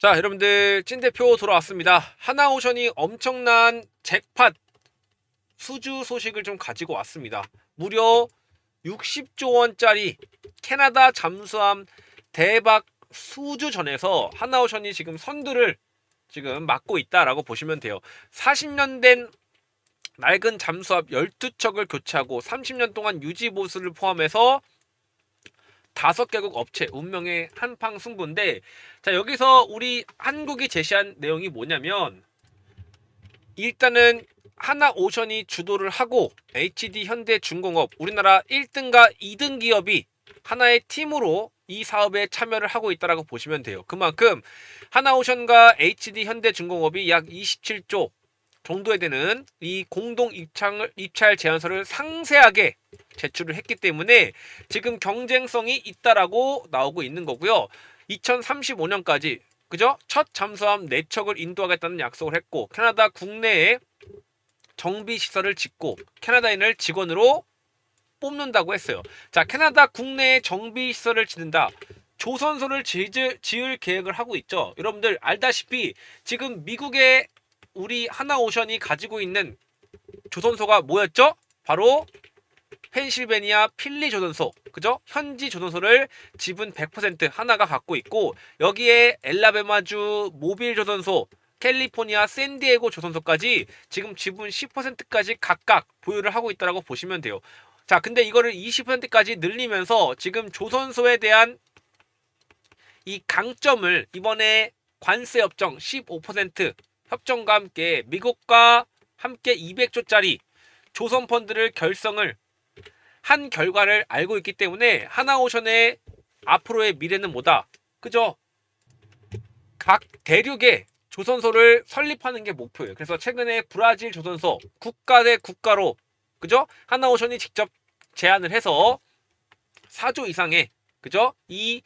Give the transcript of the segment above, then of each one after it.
자, 여러분들 찐 대표 돌아왔습니다. 하나오션이 엄청난 잭팟 수주 소식을 좀 가지고 왔습니다. 무려 60조 원짜리 캐나다 잠수함 대박 수주 전에서 하나오션이 지금 선두를 지금 맡고 있다라고 보시면 돼요. 40년 된 낡은 잠수함 12척을 교체하고 30년 동안 유지 보수를 포함해서 다섯 개국 업체 운명의 한팡 승부인데 자 여기서 우리 한국이 제시한 내용이 뭐냐면 일단은 하나 오션이 주도를 하고 HD 현대 중공업 우리나라 1등과 2등 기업이 하나의 팀으로 이 사업에 참여를 하고 있다라고 보시면 돼요. 그만큼 하나오션과 HD 현대중공업이 약 27조 정도에 되는 이 공동 입찰 입찰 제안서를 상세하게 제출을 했기 때문에 지금 경쟁성이 있다라고 나오고 있는 거고요. 2035년까지 그죠? 첫 잠수함 4척을 인도하겠다는 약속을 했고 캐나다 국내에 정비 시설을 짓고 캐나다인을 직원으로 뽑는다고 했어요. 자, 캐나다 국내에 정비 시설을 짓는다. 조선소를 지을, 지을 계획을 하고 있죠. 여러분들 알다시피 지금 미국의 우리 하나오션이 가지고 있는 조선소가 뭐였죠? 바로 펜실베니아 필리 조선소, 그죠? 현지 조선소를 지분 100% 하나가 갖고 있고 여기에 엘라베마주 모빌 조선소, 캘리포니아 샌디에고 조선소까지 지금 지분 10%까지 각각 보유를 하고 있다라고 보시면 돼요. 자, 근데 이거를 20%까지 늘리면서 지금 조선소에 대한 이 강점을 이번에 관세 협정 15% 협정과 함께 미국과 함께 200조짜리 조선 펀드를 결성을 한 결과를 알고 있기 때문에 하나오션의 앞으로의 미래는 뭐다? 그죠? 각 대륙에 조선소를 설립하는 게 목표예요. 그래서 최근에 브라질 조선소 국가 대 국가로 그죠? 하나오션이 직접 제안을 해서 4조 이상의 그죠? 이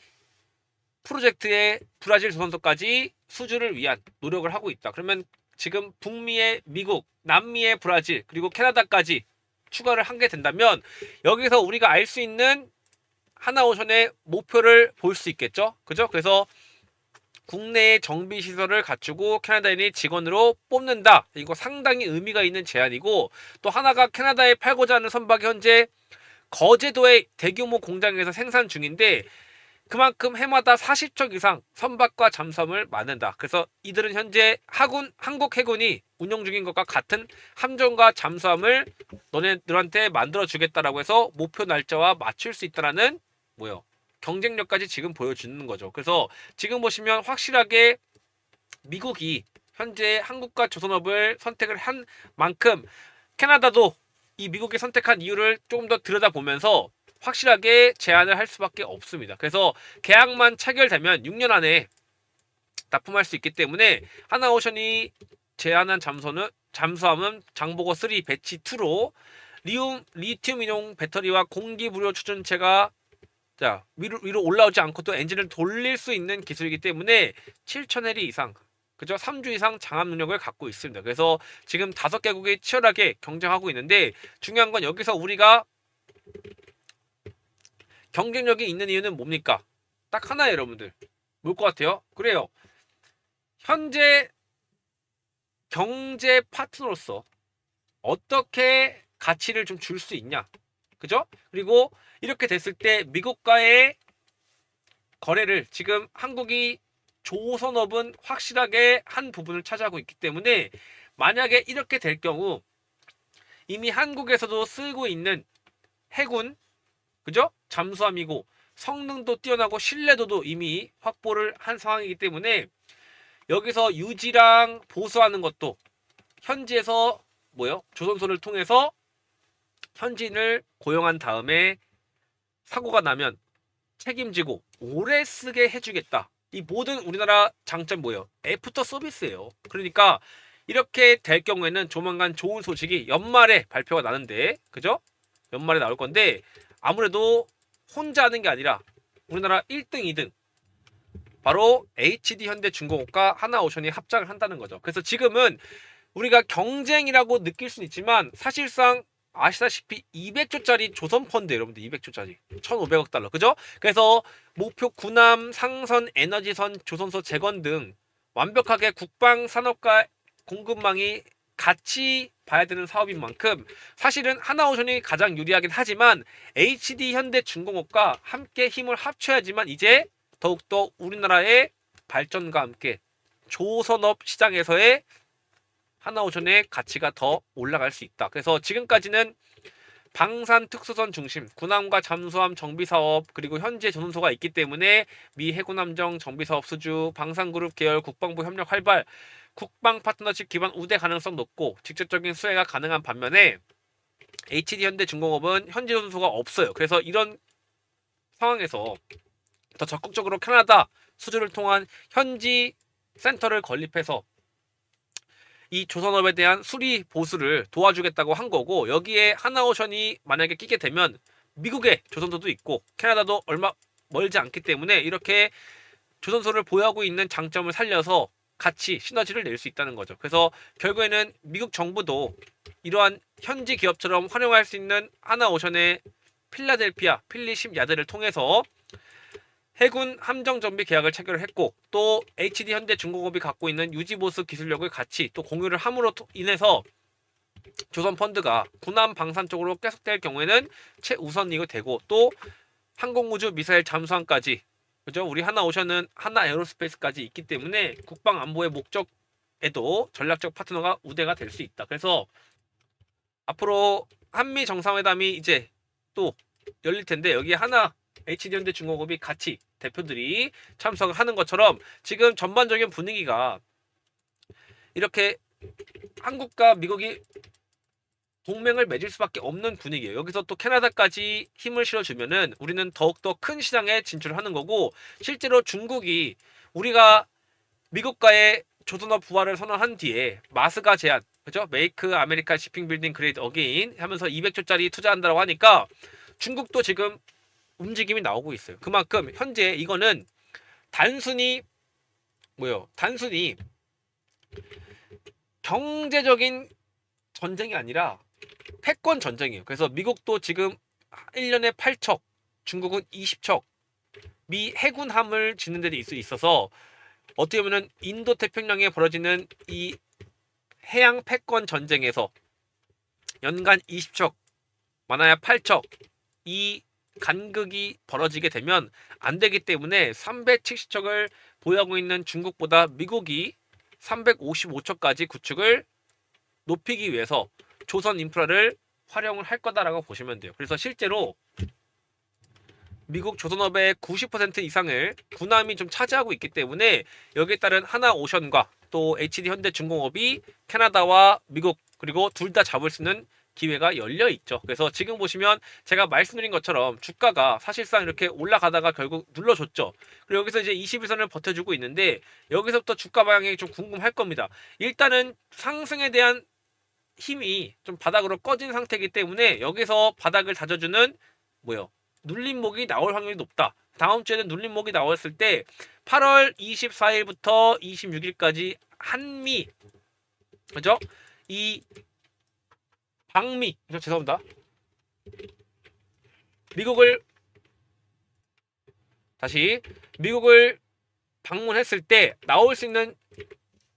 프로젝트의 브라질 조선소까지 수주를 위한 노력을 하고 있다. 그러면 지금 북미의 미국, 남미의 브라질, 그리고 캐나다까지 추가를 한 게 된다면 여기서 우리가 알 수 있는 하나오션의 목표를 볼 수 있겠죠. 그죠? 그래서 국내의 정비 시설을 갖추고 캐나다인이 직원으로 뽑는다. 이거 상당히 의미가 있는 제안이고 또 하나가 캐나다에 팔고자 하는 선박이 현재 거제도의 대규모 공장에서 생산 중인데 그만큼 해마다 40척 이상 선박과 잠수함을 만든다. 그래서 이들은 현재 하군 한국 해군이 운영 중인 것과 같은 함정과 잠수함을 너네들한테 만들어 주겠다라고 해서 목표 날짜와 맞출 수 있다라는 뭐요? 경쟁력까지 지금 보여주는 거죠. 그래서 지금 보시면 확실하게 미국이 현재 한국과 조선업을 선택을 한 만큼 캐나다도 이 미국이 선택한 이유를 조금 더 들여다보면서 확실하게 제안을 할 수밖에 없습니다. 그래서 계약만 체결되면 6년 안에 납품할 수 있기 때문에 하나오션이 제안한 잠수는 잠수함은 장보고 3 배치 2로 리움 리튬 인용 배터리와 공기 부료 추진체가 자 위로, 위로 올라오지 않고 또 엔진을 돌릴 수 있는 기술이기 때문에 7,000해리 이상 그죠? 3주 이상 장압 능력을 갖고 있습니다. 그래서 지금 다섯 개국이 치열하게 경쟁하고 있는데 중요한 건 여기서 우리가 경쟁력이 있는 이유는 뭡니까? 딱 하나예요, 여러분들. 뭘 것 같아요? 그래요. 현재 경제 파트너로서 어떻게 가치를 좀 줄 수 있냐? 그죠? 그리고 이렇게 됐을 때 미국과의 거래를 지금 한국이 조선업은 확실하게 한 부분을 차지하고 있기 때문에 만약에 이렇게 될 경우 이미 한국에서도 쓰고 있는 해군 그죠? 잠수함이고 성능도 뛰어나고 신뢰도도 이미 확보를 한 상황이기 때문에 여기서 유지랑 보수하는 것도 현지에서 뭐요? 조선소를 통해서 현지인을 고용한 다음에 사고가 나면 책임지고 오래 쓰게 해주겠다. 이 모든 우리나라 장점 뭐예요? 애프터 서비스예요. 그러니까 이렇게 될 경우에는 조만간 좋은 소식이 연말에 발표가 나는데, 그죠? 연말에 나올 건데 아무래도 혼자 하는 게 아니라 우리나라 1등, 2등 바로 HD 현대중공업과 하나오션이 합작을 한다는 거죠. 그래서 지금은 우리가 경쟁이라고 느낄 수는 있지만 사실상 아시다시피 200조짜리 조선 펀드 여러분들 200조짜리 1,500억 달러 그죠? 그래서 목표 군함, 상선, 에너지선, 조선소 재건 등 완벽하게 국방 산업과 공급망이 같이 봐야 되는 사업인 만큼 사실은 하나오션이 가장 유리하긴 하지만 HD 현대중공업과 함께 힘을 합쳐야지만 이제 더욱더 우리나라의 발전과 함께 조선업 시장에서의 하나오션의 가치가 더 올라갈 수 있다. 그래서 지금까지는 방산 특수선 중심 군함과 잠수함 정비 사업 그리고 현재 조선소가 있기 때문에 미 해군 함정 정비 사업 수주 방산그룹 계열 국방부 협력 활발 국방 파트너십 기반 우대 가능성 높고 직접적인 수혜가 가능한 반면에 HD 현대 중공업은 현재 조선소가 없어요. 그래서 이런 상황에서 더 적극적으로 캐나다 수주를 통한 현지 센터를 건립해서 이 조선업에 대한 수리 보수를 도와주겠다고 한 거고 여기에 하나오션이 만약에 끼게 되면 미국의 조선소도 있고 캐나다도 얼마 멀지 않기 때문에 이렇게 조선소를 보유하고 있는 장점을 살려서 같이 시너지를 낼 수 있다는 거죠. 그래서 결국에는 미국 정부도 이러한 현지 기업처럼 활용할 수 있는 하나오션의 필라델피아 필리십 야드를 통해서 해군 함정 정비 계약을 체결을 했고 또 HD 현대 중공업이 갖고 있는 유지보수 기술력을 같이 또 공유를 함으로 또 인해서 조선 펀드가 군함 방산 쪽으로 계속될 경우에는 최우선이고 되고 또 항공우주 미사일 잠수함까지 그죠? 우리 하나 오션은 하나 에어로스페이스까지 있기 때문에 국방 안보의 목적에도 전략적 파트너가 우대가 될 수 있다. 그래서 앞으로 한미 정상회담이 이제 또 열릴 텐데 여기 하나 HD현대 중공업이 같이 대표들이 참석을 하는 것처럼 지금 전반적인 분위기가 이렇게 한국과 미국이 동맹을 맺을 수밖에 없는 분위기예요. 여기서 또 캐나다까지 힘을 실어주면은 우리는 더욱더 큰 시장에 진출하는 거고 실제로 중국이 우리가 미국과의 조선업 부활을 선언한 뒤에 마스가 제한 그죠? 메이크 아메리칸 시핑 빌딩 그레이드 어게인 하면서 200조짜리 투자한다고 하니까 중국도 지금 움직임이 나오고 있어요. 그만큼 현재 이거는 단순히 뭐요? 단순히 경제적인 전쟁이 아니라 패권 전쟁이에요. 그래서 미국도 지금 1년에 8척, 중국은 20척 미 해군함을 짓는 데 있어서 어떻게 보면 인도 태평양에 벌어지는 이 해양 패권 전쟁에서 연간 20척, 많아야 8척 이 간극이 벌어지게 되면 안 되기 때문에 370척을 보유하고 있는 중국보다 미국이 355척까지 구축을 높이기 위해서 조선 인프라를 활용을 할 거다라고 보시면 돼요. 그래서 실제로 미국 조선업의 90% 이상을 군함이 좀 차지하고 있기 때문에 여기에 따른 하나 오션과 또 HD 현대중공업이 캐나다와 미국 그리고 둘 다 잡을 수 있는 기회가 열려 있죠. 그래서 지금 보시면 제가 말씀드린 것처럼 주가가 사실상 이렇게 올라가다가 결국 눌러줬죠. 그리고 여기서 이제 21선을 버텨주고 있는데 여기서부터 주가 방향이 좀 궁금할 겁니다. 일단은 상승에 대한 힘이 좀 바닥으로 꺼진 상태이기 때문에 여기서 바닥을 다져주는 뭐요? 눌림목이 나올 확률이 높다. 다음 주에는 눌림목이 나왔을 때 8월 24일부터 26일까지 한미 그죠? 이 방미 저 죄송합니다. 미국을 다시 미국을 방문했을 때 나올 수 있는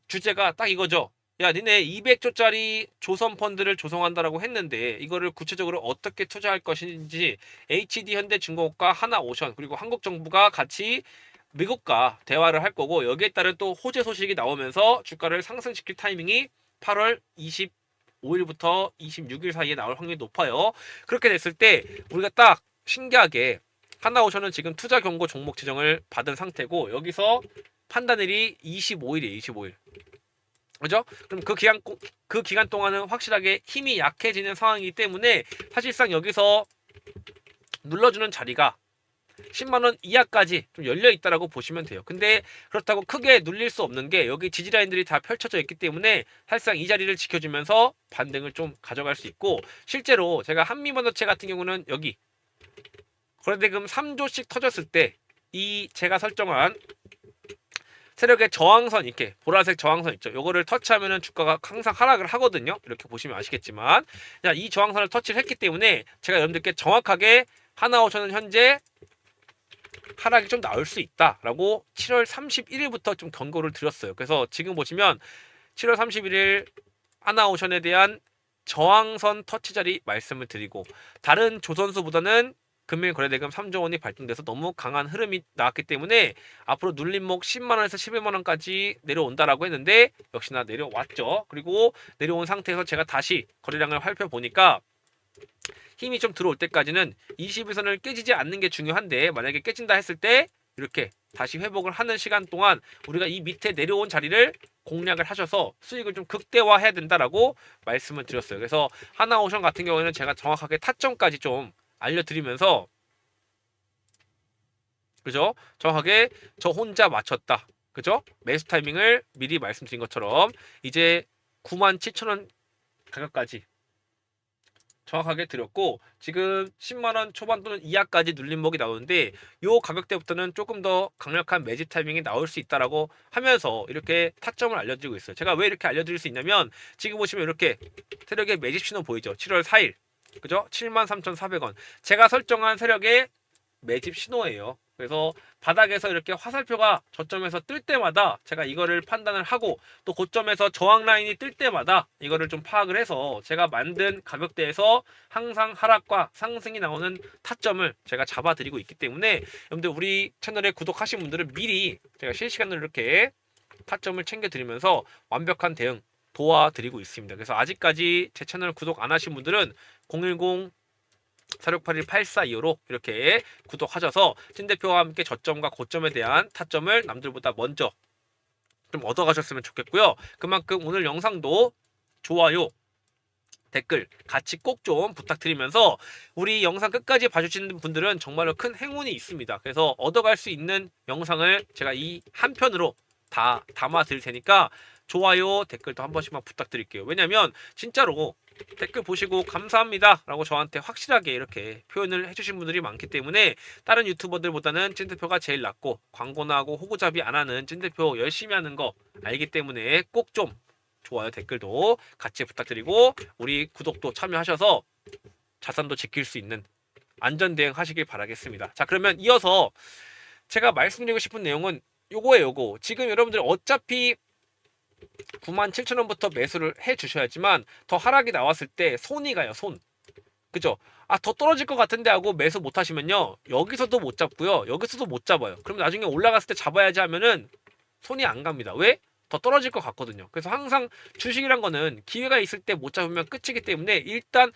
주제가 딱 이거죠. 야, 니네 200조짜리 조선 펀드를 조성한다라고 했는데 이거를 구체적으로 어떻게 투자할 것인지 HD 현대중공업과 하나오션 그리고 한국 정부가 같이 미국과 대화를 할 거고 여기에 따른 또 호재 소식이 나오면서 주가를 상승시킬 타이밍이 8월 25일부터 26일 사이에 나올 확률이 높아요. 그렇게 됐을 때 우리가 딱 신기하게 하나오션은 지금 투자 경고 종목 지정을 받은 상태고 여기서 판단일이 25일이에요. 25일. 그죠? 그럼 그 기간 그 기간 동안은 확실하게 힘이 약해지는 상황이기 때문에 사실상 여기서 눌러주는 자리가 10만 원 이하까지 좀 열려 있다라고 보시면 돼요. 근데 그렇다고 크게 눌릴 수 없는 게 여기 지지 라인들이 다 펼쳐져 있기 때문에 사실상 이 자리를 지켜주면서 반등을 좀 가져갈 수 있고 실제로 제가 한미 반도체 같은 경우는 여기 거래대금 3조씩 터졌을 때 이 제가 설정한 세력의 저항선 이렇게 보라색 저항선 있죠. 요거를 터치하면은 주가가 항상 하락을 하거든요. 이렇게 보시면 아시겠지만 자, 이 저항선을 터치를 했기 때문에 제가 여러분들께 정확하게 하나오션은 현재 하락이 좀 나올 수 있다라고 7월 31일부터 좀 경고를 드렸어요. 그래서 지금 보시면 7월 31일 하나오션에 대한 저항선 터치 자리 말씀을 드리고 다른 조선수보다는 금일 거래대금 3조 원이 발동돼서 너무 강한 흐름이 나왔기 때문에 앞으로 눌림목 10만 원에서 11만 원까지 내려온다라고 했는데 역시나 내려왔죠. 그리고 내려온 상태에서 제가 다시 거래량을 살펴 보니까 힘이 좀 들어올 때까지는 21선을 깨지지 않는 게 중요한데 만약에 깨진다 했을 때 이렇게 다시 회복을 하는 시간 동안 우리가 이 밑에 내려온 자리를 공략을 하셔서 수익을 좀 극대화해야 된다라고 말씀을 드렸어요. 그래서 하나오션 같은 경우에는 제가 정확하게 타점까지 좀 알려드리면서 그죠? 정확하게 저 혼자 맞췄다. 그죠? 매수 타이밍을 미리 말씀드린 것처럼 이제 97,000원 가격까지 정확하게 드렸고 지금 10만 원 초반 또는 이하까지 눌림목이 나오는데 요 가격대부터는 조금 더 강력한 매집 타이밍이 나올 수 있다라고 하면서 이렇게 타점을 알려드리고 있어요. 제가 왜 이렇게 알려드릴 수 있냐면 지금 보시면 이렇게 세력의 매집 신호 보이죠? 7월 4일 그죠? 73,400원 제가 설정한 세력의 매집 신호예요. 그래서 바닥에서 이렇게 화살표가 저점에서 뜰 때마다 제가 이거를 판단을 하고 또 고점에서 저항 라인이 뜰 때마다 이거를 좀 파악을 해서 제가 만든 가격대에서 항상 하락과 상승이 나오는 타점을 제가 잡아드리고 있기 때문에 여러분들 우리 채널에 구독하신 분들은 미리 제가 실시간으로 이렇게 타점을 챙겨드리면서 완벽한 대응 도와드리고 있습니다. 그래서 아직까지 제 채널 구독 안 하신 분들은 010 4681-8425로 이렇게 구독하셔서 찐 대표와 함께 저점과 고점에 대한 타점을 남들보다 먼저 좀 얻어가셨으면 좋겠고요. 그만큼 오늘 영상도 좋아요, 댓글 같이 꼭 좀 부탁드리면서 우리 영상 끝까지 봐주시는 분들은 정말로 큰 행운이 있습니다. 그래서 얻어갈 수 있는 영상을 제가 이 한 편으로 다 담아 드릴 테니까 좋아요, 댓글도 한 번씩만 부탁드릴게요. 왜냐면 진짜로 댓글 보시고 감사합니다 라고 저한테 확실하게 이렇게 표현을 해주신 분들이 많기 때문에 다른 유튜버들보다는 찐대표가 제일 낫고 광고나 하고 호구잡이 안 하는 찐대표 열심히 하는 거 알기 때문에 꼭 좀 좋아요 댓글도 같이 부탁드리고 우리 구독도 참여하셔서 자산도 지킬 수 있는 안전 대응 하시길 바라겠습니다 자 그러면 이어서 제가 말씀드리고 싶은 내용은 요거예요 요거 지금 여러분들 어차피 97,000원부터 매수를 해 주셔야지만 더 하락이 나왔을 때 손이 가요 손. 그죠? 아 더 떨어질 것 같은데 하고 매수 못 하시면요. 여기서도 못 잡고요. 여기서도 못 잡아요. 그럼 나중에 올라갔을 때 잡아야지 하면은 손이 안 갑니다. 왜? 더 떨어질 것 같거든요. 그래서 항상 주식이란 거는 기회가 있을 때 못 잡으면 끝이기 때문에 일단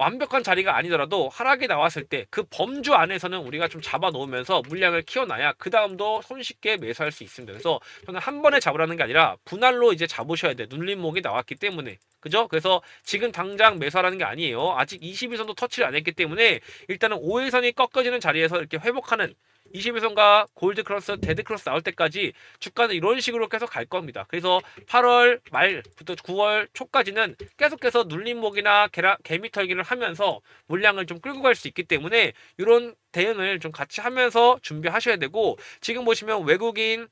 완벽한 자리가 아니더라도 하락이 나왔을 때 그 범주 안에서는 우리가 좀 잡아 놓으면서 물량을 키워놔야 그 다음도 손쉽게 매수할 수 있습니다. 그래서 저는 한 번에 잡으라는 게 아니라 분할로 이제 잡으셔야 돼. 눌림목이 나왔기 때문에. 그죠? 그래서 지금 당장 매수하라는 게 아니에요. 아직 21선도 터치를 안 했기 때문에 일단은 5일선이 꺾어지는 자리에서 이렇게 회복하는 21선과 골드 크로스, 데드 크로스 나올 때까지 주가는 이런 식으로 계속 갈 겁니다. 그래서 8월 말부터 9월 초까지는 계속해서 눌림목이나 개라, 개미털기를 하면서 물량을 좀 끌고 갈 수 있기 때문에 이런 대응을 좀 같이 하면서 준비하셔야 되고 지금 보시면 외국인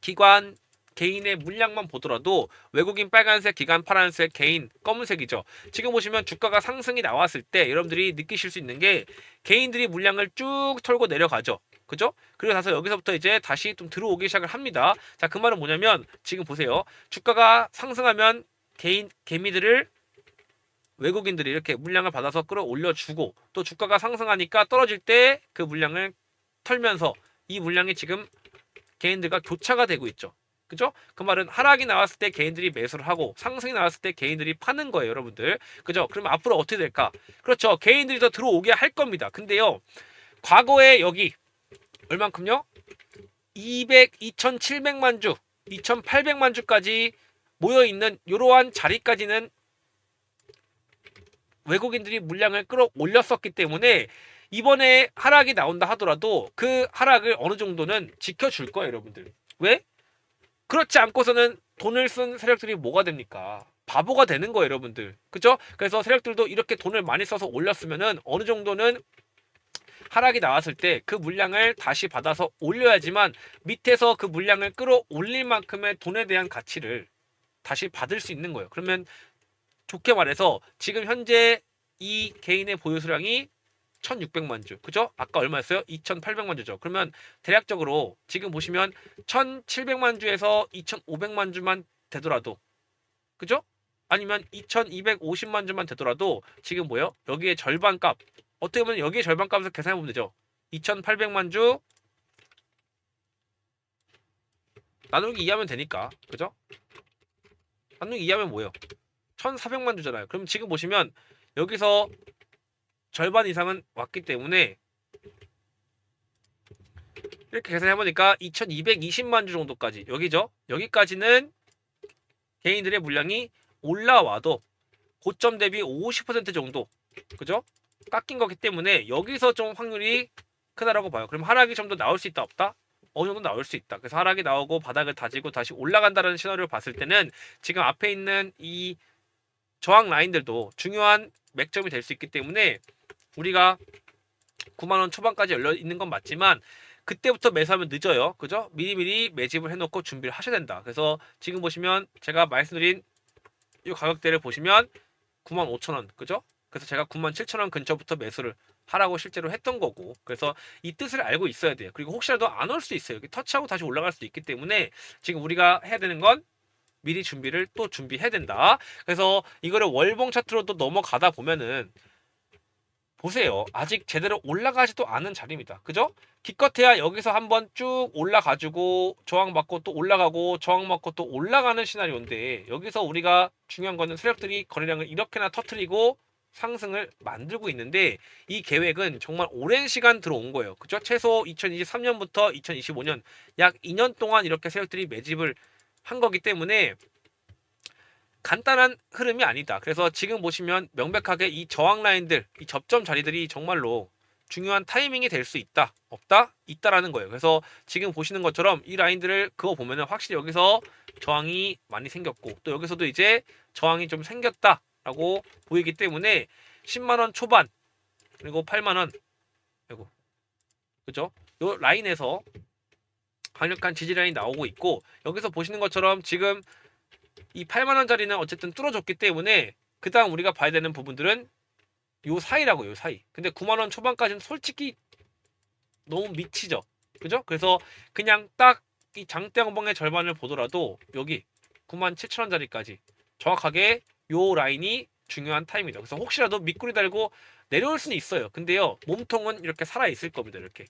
기관 개인의 물량만 보더라도 외국인 빨간색, 기관 파란색, 개인 검은색이죠. 지금 보시면 주가가 상승이 나왔을 때 여러분들이 느끼실 수 있는 게 개인들이 물량을 쭉 털고 내려가죠. 그죠? 그리고 나서 여기서부터 이제 다시 좀 들어오기 시작을 합니다. 자, 그 말은 뭐냐면 지금 보세요. 주가가 상승하면 개인 개미들을 외국인들이 이렇게 물량을 받아서 끌어올려 주고 또 주가가 상승하니까 떨어질 때 그 물량을 털면서 이 물량이 지금 개인들과 교차가 되고 있죠. 그죠? 그 말은 하락이 나왔을 때 개인들이 매수를 하고 상승이 나왔을 때 개인들이 파는 거예요, 여러분들. 그죠? 그러면 앞으로 어떻게 될까? 그렇죠. 개인들이 더 들어오게 할 겁니다. 근데요. 과거에 여기 얼만큼요? 200, 2,700만 주, 2,800만 주까지 모여 있는 이러한 자리까지는 외국인들이 물량을 끌어올렸었기 때문에 이번에 하락이 나온다 하더라도 그 하락을 어느 정도는 지켜줄 거예요, 여러분들. 왜? 그렇지 않고서는 돈을 쓴 세력들이 뭐가 됩니까? 바보가 되는 거예요, 여러분들. 그죠? 그래서 세력들도 이렇게 돈을 많이 써서 올렸으면은 어느 정도는 하락이 나왔을 때 그 물량을 다시 받아서 올려야지만 밑에서 그 물량을 끌어올릴 만큼의 돈에 대한 가치를 다시 받을 수 있는 거예요. 그러면 좋게 말해서 지금 현재 이 개인의 보유 수량이 1600만 주. 그죠? 아까 얼마였어요? 2800만 주죠. 그러면 대략적으로 지금 보시면 1700만 주에서 2500만 주만 되더라도 그죠? 아니면 2250만 주만 되더라도 지금 뭐예요? 여기에 절반 값. 어떻게 보면 여기에 절반 값을 계산해 보면 되죠. 2800만 주 나누기 2하면 되니까. 그죠? 나누기 2하면 뭐예요? 1400만 주잖아요. 그럼 지금 보시면 여기서 절반 이상은 왔기 때문에 이렇게 계산해 보니까 2220만 주 정도까지 여기죠. 여기까지는 개인들의 물량이 올라와도 고점 대비 50% 정도 그죠? 깎인 거기 때문에 여기서 좀 확률이 크다라고 봐요. 그럼 하락이 좀 더 나올 수 있다 없다? 어느 정도 나올 수 있다. 그래서 하락이 나오고 바닥을 다지고 다시 올라간다는 시나리오를 봤을 때는 지금 앞에 있는 이 저항 라인들도 중요한 맥점이 될 수 있기 때문에 우리가 9만 원 초반까지 열려 있는 건 맞지만 그때부터 매수하면 늦어요. 그죠? 미리미리 매집을 해놓고 준비를 하셔야 된다. 그래서 지금 보시면 제가 말씀드린 이 가격대를 보시면 9만 5천 원. 그죠? 그래서 제가 9만 7천 원 근처부터 매수를 하라고 실제로 했던 거고 그래서 이 뜻을 알고 있어야 돼요. 그리고 혹시라도 안 올 수 있어요. 여기 터치하고 다시 올라갈 수도 있기 때문에 지금 우리가 해야 되는 건 미리 준비를 또 준비해야 된다. 그래서 이거를 월봉 차트로 또 넘어가다 보면은 보세요. 아직 제대로 올라가지도 않은 자리입니다. 그죠? 기껏해야 여기서 한번 쭉 올라가지고 저항받고 또 올라가고 저항받고 또 올라가는 시나리오인데 여기서 우리가 중요한 거는 세력들이 거래량을 이렇게나 터트리고 상승을 만들고 있는데 이 계획은 정말 오랜 시간 들어온 거예요. 그죠? 최소 2023년부터 2025년 약 2년 동안 이렇게 세력들이 매집을 한 거기 때문에 간단한 흐름이 아니다. 그래서 지금 보시면 명백하게 이 저항 라인들, 이 접점 자리들이 정말로 중요한 타이밍이 될 수 있다. 없다? 있다라는 거예요. 그래서 지금 보시는 것처럼 이 라인들을 그거 보면은 확실히 여기서 저항이 많이 생겼고 또 여기서도 이제 저항이 좀 생겼다라고 보이기 때문에 10만 원 초반 그리고 8만 원 그리고 그죠? 요 라인에서 강력한 지지 라인이 나오고 있고 여기서 보시는 것처럼 지금 이 8만 원짜리는 어쨌든 뚫어줬기 때문에 그다음 우리가 봐야 되는 부분들은 요 사이라고 요 사이. 근데 9만 원 초반까지는 솔직히 너무 미치죠. 그죠? 그래서 그냥 딱 이 장대양봉의 절반을 보더라도 여기 9만 7천 원짜리까지 정확하게 요 라인이 중요한 타임이죠. 그래서 혹시라도 밑구리 달고 내려올 수는 있어요. 근데요 몸통은 이렇게 살아 있을 겁니다. 이렇게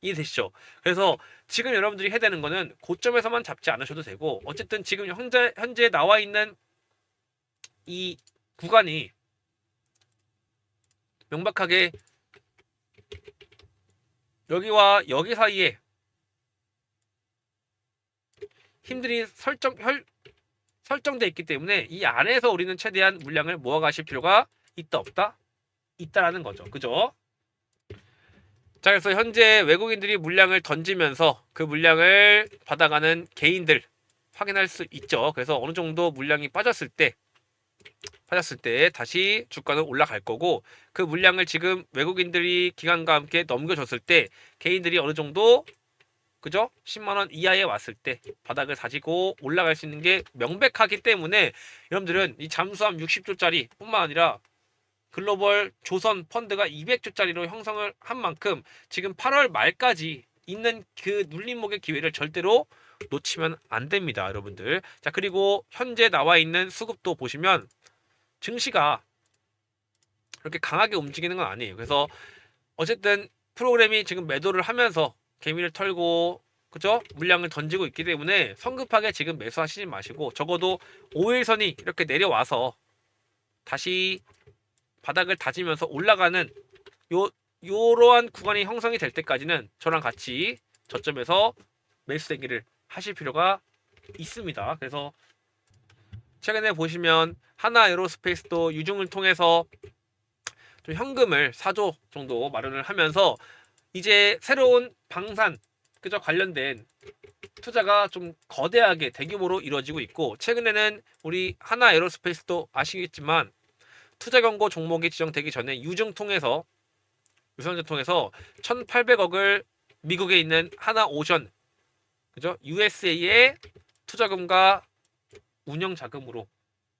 이해되시죠? 그래서 지금 여러분들이 해야 되는 거는 고점에서만 잡지 않으셔도 되고 어쨌든 지금 현재 현재 나와 있는 이 구간이 명백하게 여기와 여기 사이에 힘들이 설정 혈, 설정돼 있기 때문에 이 안에서 우리는 최대한 물량을 모아가실 필요가 있다 없다 있다라는 거죠. 그죠? 자, 그래서 현재 외국인들이 물량을 던지면서 그 물량을 받아가는 개인들 확인할 수 있죠. 그래서 어느 정도 물량이 빠졌을 때 빠졌을 때 다시 주가는 올라갈 거고 그 물량을 지금 외국인들이 기관과 함께 넘겨줬을 때 개인들이 어느 정도 그죠? 10만 원 이하에 왔을 때 바닥을 다지고 올라갈 수 있는 게 명백하기 때문에 여러분들은 이 잠수함 60조짜리 뿐만 아니라 글로벌 조선 펀드가 200조짜리로 형성을 한 만큼 지금 8월 말까지 있는 그 눌림목의 기회를 절대로 놓치면 안 됩니다, 여러분들. 자, 그리고 현재 나와 있는 수급도 보시면 증시가 그렇게 강하게 움직이는 건 아니에요. 그래서 어쨌든 프로그램이 지금 매도를 하면서 개미를 털고 그죠? 물량을 던지고 있기 때문에 성급하게 지금 매수하시지 마시고 적어도 5일선이 이렇게 내려와서 다시 바닥을 다지면서 올라가는 요 요러한 구간이 형성이 될 때까지는 저랑 같이 저점에서 매수 대기를 하실 필요가 있습니다. 그래서 최근에 보시면 하나 에로스페이스도 유중을 통해서 좀 현금을 4조 정도 마련을 하면서 이제 새로운 방산 그저 관련된 투자가 좀 거대하게 대규모로 이루어지고 있고 최근에는 우리 하나 에로스페이스도 아시겠지만 투자 경고 종목이 지정되기 전에 유증 통해서 유선전통에서 1,800억을 미국에 있는 하나 오션 그죠? USA의 투자금과 운영 자금으로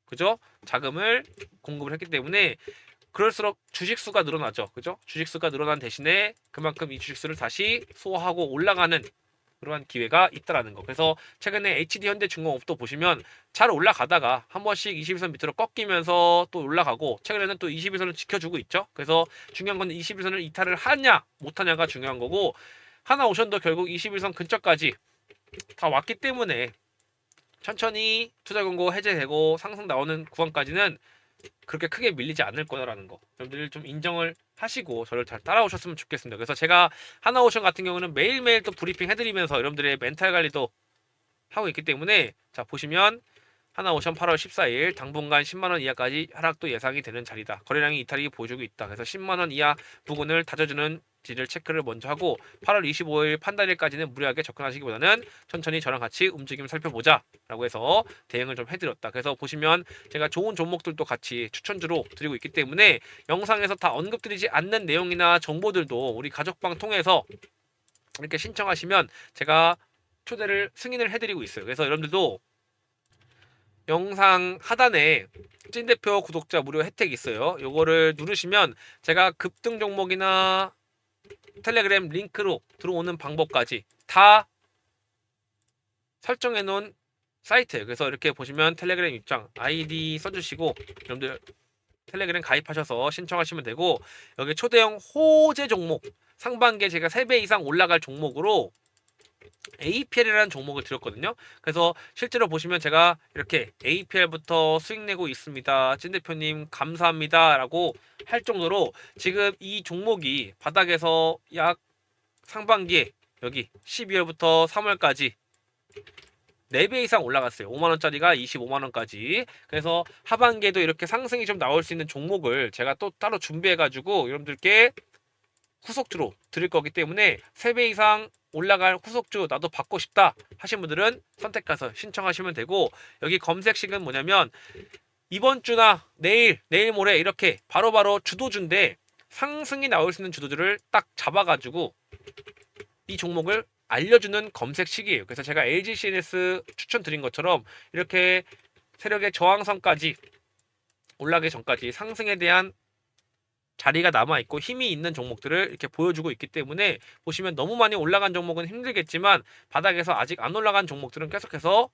그죠? 자금을 공급을 했기 때문에 그럴수록 주식 수가 늘어나죠. 그죠? 주식 수가 늘어난 대신에 그만큼 이 주식 수를 다시 소화하고 올라가는 그러한 기회가 있다라는 거. 그래서 최근에 HD 현대중공업도 보시면 잘 올라가다가 한 번씩 21선 밑으로 꺾이면서 또 올라가고 최근에는 또 21선을 지켜주고 있죠. 그래서 중요한 건 21선을 이탈을 하냐 못하냐가 중요한 거고 하나 오션도 결국 21선 근처까지 다 왔기 때문에 천천히 투자 권고 해제되고 상승 나오는 구간까지는 그렇게 크게 밀리지 않을 거라는 거. 여러분들 좀 인정을 하시고 저를 잘 따라오셨으면 좋겠습니다. 그래서 제가 하나오션 같은 경우는 매일매일 또 브리핑 해드리면서 여러분들의 멘탈 관리도 하고 있기 때문에 자 보시면 하나오션 8월 14일 당분간 10만 원 이하까지 하락도 예상이 되는 자리다. 거래량이 이탈이 보여주고 있다. 그래서 10만 원 이하 부근을 다져주는 지를 체크를 먼저 하고 8월 25일 판단일까지는 무리하게 접근하시기보다는 천천히 저랑 같이 움직임 살펴보자 라고 해서 대응을 좀 해드렸다. 그래서 보시면 제가 좋은 종목들도 같이 추천주로 드리고 있기 때문에 영상에서 다 언급드리지 않는 내용이나 정보들도 우리 가족방 통해서 이렇게 신청하시면 제가 초대를 승인을 해드리고 있어요. 그래서 여러분들도 영상 하단에 찐대표 구독자 무료 혜택 있어요. 요거를 누르시면 제가 급등 종목이나 텔레그램 링크로 들어오는 방법까지 다 설정해 놓은 사이트예요. 그래서 이렇게 보시면 텔레그램 입장 아이디 써주시고 여러분들 텔레그램 가입하셔서 신청하시면 되고 여기 초대형 호재 종목 상반기에 제가 3배 이상 올라갈 종목으로 APL이라는 종목을 드렸거든요. 그래서 실제로 보시면 제가 이렇게 APL부터 수익 내고 있습니다. 찐 대표님 감사합니다라고 할 정도로 지금 이 종목이 바닥에서 약 상반기에 여기 12월부터 3월까지 4배 이상 올라갔어요. 5만 원짜리가 25만 원까지. 그래서 하반기에도 이렇게 상승이 좀 나올 수 있는 종목을 제가 또 따로 준비해 가지고 여러분들께 후속주로 드릴 거기 때문에 3배 이상 올라갈 후속주 나도 받고 싶다 하신 분들은 선택해서 신청하시면 되고 여기 검색식은 뭐냐면 이번 주나 내일 내일 모레 이렇게 바로 바로 주도주인데 상승이 나올 수 있는 주도주를 딱 잡아가지고 이 종목을 알려주는 검색식이에요. 그래서 제가 LG CNS 추천드린 것처럼 이렇게 세력의 저항선까지 올라가기 전까지 상승에 대한 자리가 남아 있고 힘이 있는 종목들을 이렇게 보여주고 있기 때문에 보시면 너무 많이 올라간 종목은 힘들겠지만 바닥에서 아직 안 올라간 종목들은 계속해서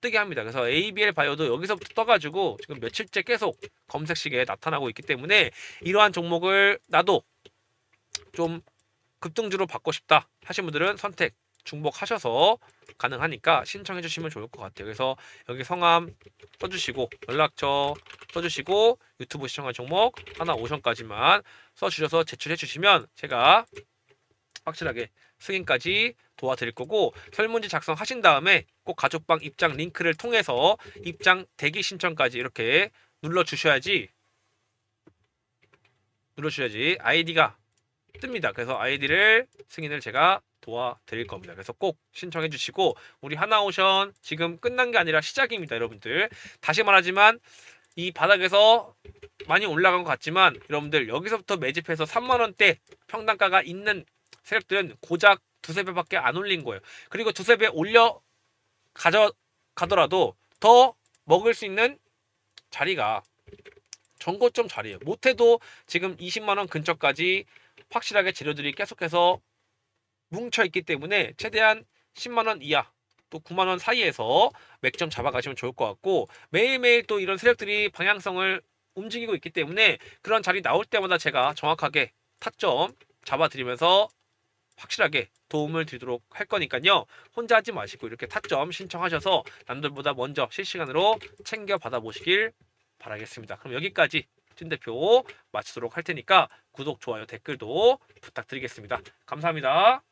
뜨게 합니다. 그래서 ABL 바이오도 여기서부터 떠가지고 지금 며칠째 계속 검색식에 나타나고 있기 때문에 이러한 종목을 나도 좀 급등주로 받고 싶다 하신 분들은 선택 중복하셔서 가능하니까 신청해 주시면 좋을 것 같아요. 그래서 여기 성함 써주시고 연락처 써주시고 유튜브 시청할 종목 하나 오션까지만 써주셔서 제출해 주시면 제가 확실하게 승인까지 도와드릴 거고 설문지 작성하신 다음에 꼭 가족방 입장 링크를 통해서 입장 대기 신청까지 이렇게 눌러 주셔야지 눌러 주셔야지 아이디가 뜹니다. 그래서 아이디를 승인을 제가 도와드릴 겁니다. 그래서 꼭 신청해 주시고 우리 하나오션 지금 끝난 게 아니라 시작입니다, 여러분들. 다시 말하지만 이 바닥에서 많이 올라간 것 같지만 여러분들 여기서부터 매집해서 3만 원대 평단가가 있는 세력들은 고작 두세 배밖에 안 올린 거예요. 그리고 두세 배 올려 가져 가더라도 더 먹을 수 있는 자리가 전고점 자리예요. 못해도 지금 20만 원 근처까지 확실하게 재료들이 계속해서 뭉쳐 있기 때문에 최대한 10만 원 이하 또 9만 원 사이에서 맥점 잡아가시면 좋을 것 같고 매일매일 또 이런 세력들이 방향성을 움직이고 있기 때문에 그런 자리 나올 때마다 제가 정확하게 타점 잡아드리면서 확실하게 도움을 드리도록 할 거니까요. 혼자 하지 마시고 이렇게 타점 신청하셔서 남들보다 먼저 실시간으로 챙겨 받아보시길 바라겠습니다. 그럼 여기까지 찐 대표 마치도록 할 테니까 구독, 좋아요, 댓글도 부탁드리겠습니다. 감사합니다.